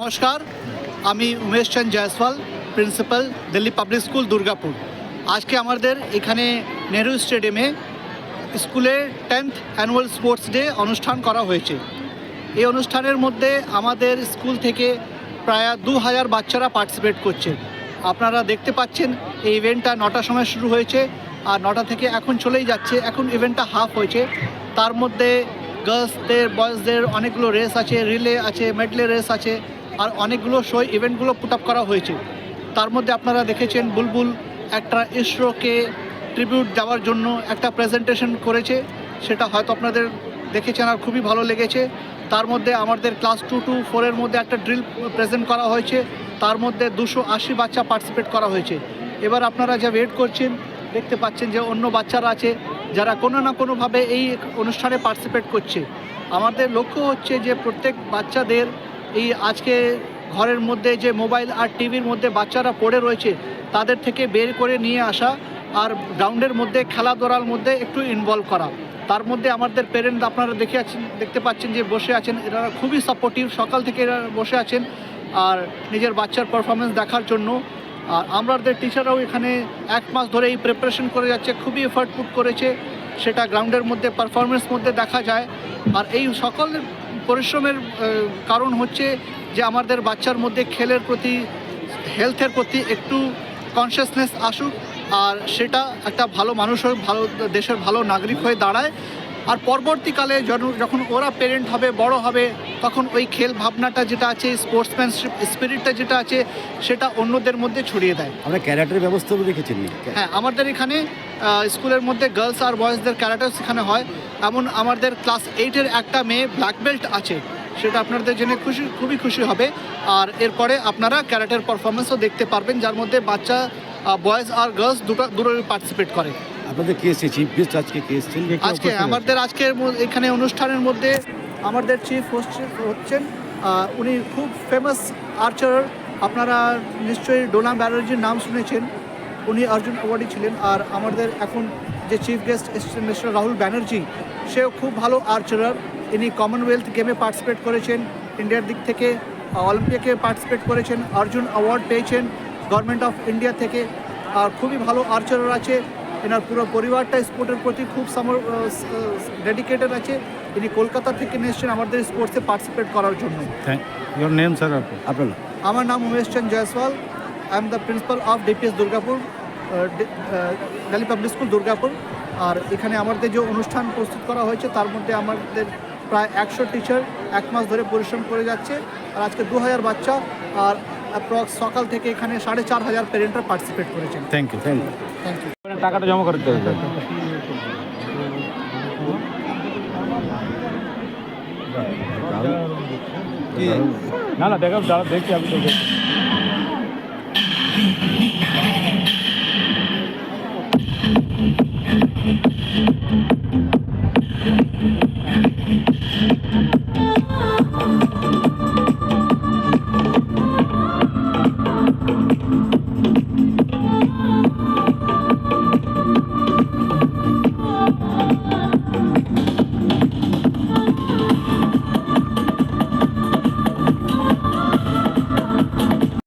নমস্কার, আমি Umesh Chand Jaiswal, principal, Delhi public school, Durgapur. আজকে আমাদের এখানে নেহরু স্টেডিয়ামে স্কুলের টেন্থ অ্যানুয়াল স্পোর্টস ডে অনুষ্ঠান করা হয়েছে। এই অনুষ্ঠানের মধ্যে আমাদের স্কুল থেকে প্রায় দু হাজার বাচ্চারা পার্টিসিপেট করছে। আপনারা দেখতে পাচ্ছেন, এই ইভেন্টটা নটার সময় শুরু হয়েছে, আর নটা থেকে এখন চলেই যাচ্ছে। এখন ইভেন্টটা হাফ হয়েছে। তার মধ্যে গার্লসদের বয়েজদের অনেকগুলো রেস আছে রিলে আছে মেডলে রেস আছে, আর অনেকগুলো শো ইভেন্টগুলো পুট আপ করা হয়েছে। তার মধ্যে আপনারা দেখেছেন বুলবুল একটা ইসরোকে ট্রিবিউট দেওয়ার জন্য একটা প্রেজেন্টেশন করেছে। সেটা হয়তো আপনাদের দেখেছেন আর খুবই ভালো লেগেছে। তার মধ্যে আমাদের ক্লাস টু টু ফোরের মধ্যে একটা ড্রিল প্রেজেন্ট করা হয়েছে। তার মধ্যে দুশো আশি বাচ্চা পার্টিসিপেট করা হয়েছে। এবার আপনারা যা ওয়েট করছেন, দেখতে পাচ্ছেন যে অন্য বাচ্চারা আছে। যারা কোনো না কোনোভাবে এই অনুষ্ঠানে পার্টিসিপেট করছে। আমাদের লক্ষ্য হচ্ছে যে প্রত্যেক বাচ্চাদের এই আজকে ঘরের মধ্যে যে মোবাইল আর টিভির মধ্যে বাচ্চারা পড়ে রয়েছে, তাদের থেকে বের করে নিয়ে আসা আর গ্রাউন্ডের মধ্যে, খেলাধুলার মধ্যে একটু ইনভলভ করা। তার মধ্যে আমাদের পেরেন্ট আপনারা দেখে আছেন, দেখতে পাচ্ছেন যে বসে আছেন, এরা খুবই সাপোর্টিভ সকাল থেকে এরা বসে আছেন। আর নিজের বাচ্চার পারফরমেন্স দেখার জন্য আর আমাদের টিচাররাও এখানে এক মাস ধরে এই প্রিপারেশন করে যাচ্ছে, খুবই এফার্ট পুট করেছে। সেটা গ্রাউন্ডের মধ্যে পারফরমেন্স মধ্যে দেখা যায়। আর এই সকল পরিশ্রমের কারণ হচ্ছে যে আমাদের বাচ্চার মধ্যে খেলের প্রতি হেলথের প্রতি একটু কনসিয়াসনেস আসুক। আর সেটা একটা ভালো মানুষ হয়ে, ভালো দেশের ভালো নাগরিক হয়ে দাঁড়ায়। আর পরবর্তীকালে যখন ওরা পেরেন্ট হবে বড় হবে তখন ওই খেল ভাবনাটা যেটা আছে স্পোর্টসম্যানশিপ স্পিরিটটা যেটা আছে সেটা অন্যদের মধ্যে ছড়িয়ে দেয়। আমরা ক্যারাটের ব্যবস্থাও রেখেছেন হ্যাঁ আমাদের এখানে স্কুলের মধ্যে গার্লস আর বয়েজদের ক্যারাটার শেখানো হয়। এমন আমাদের ক্লাস এইটের একটা মেয়ে ব্ল্যাক বেল্ট আছে সেটা আপনাদের জেনে খুশি খুবই খুশি হবে। আর এরপরে আপনারা ক্যারাটের পারফরমেন্সও দেখতে পারবেন যার মধ্যে বাচ্চা বয়েজ আর গার্লস দুটো দুটোই পার্টিসিপেট করে। আপনাদের কে এসেছে? চিফ গেস্ট আজকে কে এসেছেন? আজকে আমাদের আজকের এখানে অনুষ্ঠানের মধ্যে আমাদের চিফ হচ্ছেন আহ, উনি খুব ফেমাস আর্চার আপনারা নিশ্চয়ই ডোনা ব্যানার্জির নাম শুনেছেন উনি অর্জুন অ্যাওয়ার্ডই ছিলেন আর আমাদের এখন যে চিফ গেস্ট এসেছেন মিস্টার রাহুল ব্যানার্জি সেও খুব ভালো আর্চারার ইনি কমনওয়েলথ গেমে পার্টিসিপেট করেছেন ইন্ডিয়ার দিক থেকে অলিম্পিকে পার্টিসিপেট করেছেন অর্জুন অ্যাওয়ার্ড পেয়েছেন গভর্নমেন্ট অফ ইন্ডিয়া থেকে আর খুবই ভালো আর্চারার আছে এনার পুরো পরিবারটা স্পোর্টের প্রতি খুব সামর ডেডিকেটেড আছে। তিনি কলকাতা থেকে নিয়ে এসেছেন আমাদের স্পোর্টসে পার্টিসিপেট করার জন্য। নেম স্যার আমার নাম Umesh Chand Jaiswal. I am the principal of DPS Durgapur Delhi public school Durgapur আর এখানে আমাদের যে অনুষ্ঠান প্রস্তুত করা হয়েছে তার মধ্যে আমাদের প্রায় একশো টিচার এক মাস ধরে পরিশ্রম করে যাচ্ছে। আর আজকে দু হাজার বাচ্চা আর অ্যাপ্রক্স সকাল থেকে এখানে সাড়ে চার হাজার পেরেন্টরা পার্টিসিপেট করেছেন। Thank you thank you thank you টাকাটা জমা করতে হবে না না দেখো দেখছি আমি।